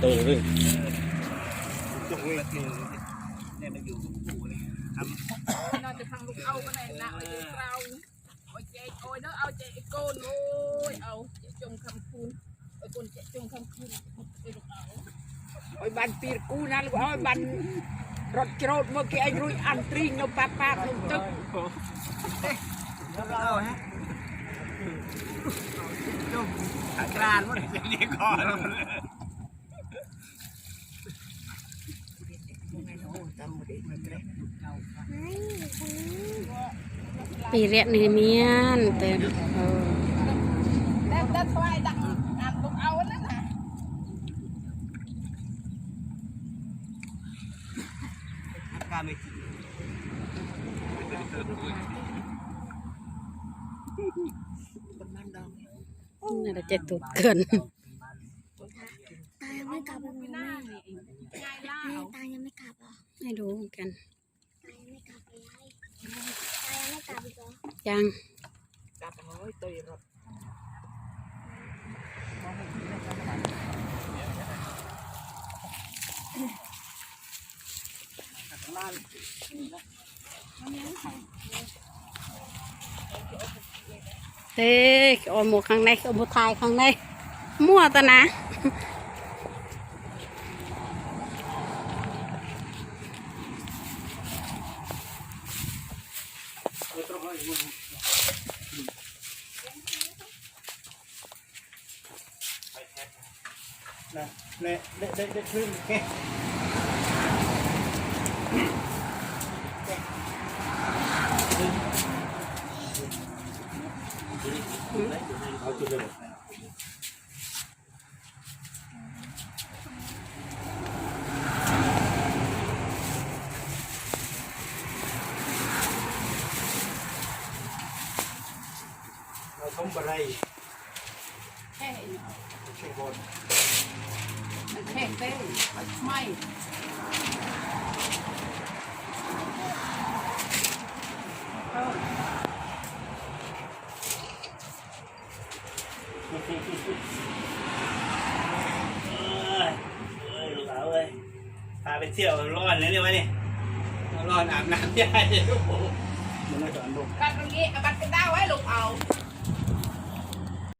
โตเลย จงเลยเนี่ยมันอยู่กับปู่เลยท น่าจะทางลูกเอาก็ได้นะเอาใจเราเอาใจโอ้ยเด้อเอาใจไอ้โกนโอ้ยเอาใจจงคำคูณไอ้โกนใจจงคำคูณไอ้ลูกเอา អុយបានពីរគូណាលោកអើយបានរត់ច្រូតមកគេអញរួយអាន់ទ្រីងនៅប៉ាប៉ាក្នុងទឹក ำแล้วเราฮะจงอา ปีเรียนนี่เมียนเต็มเออน่าจะเจ็ดตัวเกินันยังกต้อเด็กอมหมูข้างในอมหมูไทยข้างในมั่วตะนะ นะเนี่ยได้ได้ได้ครึ่งแค่เอาจุดเลย เราทำอะไรแค่เห็นเอาใช่บอลมันแค่เต้นมันไม่เอ้ยเอ้ยลูกสาวเอ้ยพาไปเที่ยวร้อนเลยเนี่ยวะนี่ร้อนอาบน้ำใหญ่โอ้โหมันน่าจะอันดงบัดตรงนี้เอาบัดกระด้าไว้ลูกเอาเ